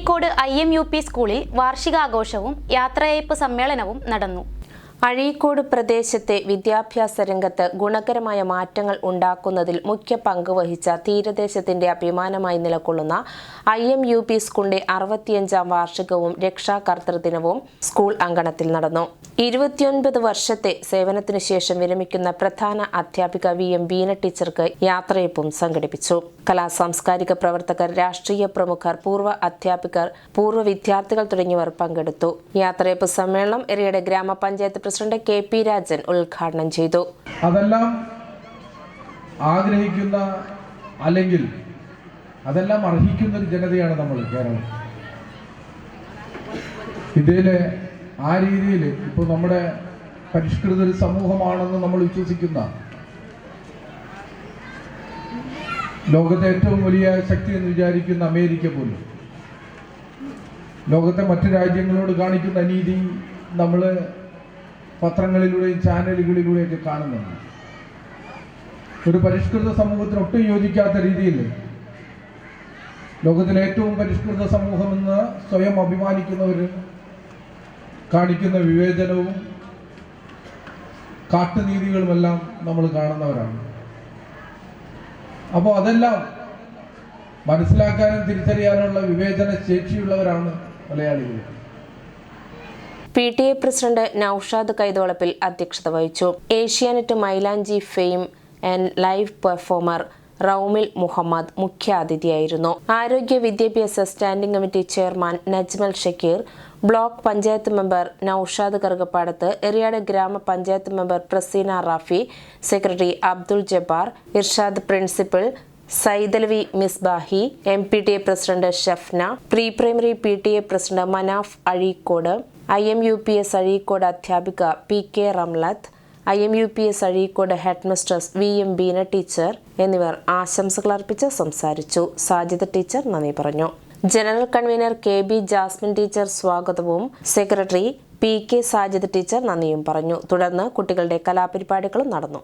Azhikode I M U P സ്കൂളിൽ വാർഷികാഘോഷവും യാത്രയയപ്പ് സമ്മേളനവും നടന്നു. അഴീക്കോട് പ്രദേശത്തെ വിദ്യാഭ്യാസ രംഗത്ത് ഗുണകരമായ മാറ്റങ്ങൾ ഉണ്ടാക്കുന്നതിൽ മുഖ്യ പങ്ക് വഹിച്ച തീരദേശത്തിന്റെ അഭിമാനമായി നിലകൊള്ളുന്ന ഐ എം യു പി സ്കൂളിന്റെ അറുപത്തിയഞ്ചാം വാർഷികവും രക്ഷാകർതൃ ദിനവും സ്കൂൾ അങ്കണത്തിൽ നടന്നു. ഇരുപത്തിയൊൻപത് വർഷത്തെ സേവനത്തിനു ശേഷം വിരമിക്കുന്ന പ്രധാന അധ്യാപിക വി എം ബീന ടീച്ചർക്ക് യാത്രയപ്പും സംഘടിപ്പിച്ചു. കലാ സാംസ്കാരിക പ്രവർത്തകർ രാഷ്ട്രീയ പ്രമുഖർ പൂർവ അധ്യാപികർ പൂർവ വിദ്യാർത്ഥികൾ തുടങ്ങിയവർ പങ്കെടുത്തു. യാത്രയപ്പ് സമ്മേളനം എറിയുടെ ഗ്രാമപഞ്ചായത്ത് പ്രസിഡന്റ് കെ പി രാജൻ ഉദ്ഘാടനം ചെയ്തു. അതെല്ലാം ആഗ്രഹിക്കുന്ന അല്ലെങ്കിൽ അതെല്ലാം അർഹിക്കുന്ന ഒരു ജനതയാണ് നമ്മൾ കേരളം. ഇന്ത്യയിലെ ആ രീതിയിൽ ഇപ്പോൾ നമ്മുടെ പരിഷ്കൃത ഒരു സമൂഹമാണെന്ന് നമ്മൾ വിശ്വസിക്കുന്ന ലോകത്തെ ഏറ്റവും വലിയ ശക്തി എന്ന് വിചാരിക്കുന്ന അമേരിക്ക പോലും. ലോകത്തെ മറ്റു രാജ്യങ്ങളോട് കാണിക്കുന്ന അനീതി നമ്മൾ പത്രങ്ങളിലൂടെയും ചാനലുകളിലൂടെയൊക്കെ കാണുന്നുണ്ട്. ഒരു പരിഷ്കൃത സമൂഹത്തിന് ഒട്ടും യോജിക്കാത്ത രീതിയിൽ ലോകത്തിലെ ഏറ്റവും പരിഷ്കൃത സമൂഹമെന്ന് സ്വയം അഭിമാനിക്കുന്നവർ കാണിക്കുന്ന വിവേചനവും കാട്ടുനീതികളുമെല്ലാം നമ്മൾ കാണുന്നവരാണ്. അപ്പോൾ അതെല്ലാം മനസ്സിലാക്കാനും തിരിച്ചറിയാനുള്ള വിവേചന ശേഷിയുള്ളവരാണ് മലയാളികൾ. P T A president Noushad Kaitholappil അധ്യക്ഷത വഹിച്ചു. Asianet Mylanchi fame and live performer Roumil Muhammad മുഖ്യാതിഥിയായിരുന്നു. ആരോഗ്യ വിദ്യാഭ്യാസ standing committee chairman Najmal Shakeer block panchayat member Noushad Karukappadath Eriyad grama panchayat member Praseena Rafi secretary Abdul Jabbar Irshad principal Saidalavi Misbahi M P T A president Shafna pre primary P T A president Manaf Azhikode I M U P S Azhikode അധ്യാപിക P K Ramlath I M U P S Azhikode head mistress V M Beena teacher എന്നിവർ ആശംസകൾ അർപ്പിച്ച് സംസാരിച്ചു. Sajida teacher നന്ദി പറഞ്ഞു. General convener K B Jasmin teacher സ്വാഗതവും. Secretary P K Sajid teacher നന്ദിയും പറഞ്ഞു. തുടർന്ന് കുട്ടികളുടെ കലാപരിപാടികളും നടന്നു.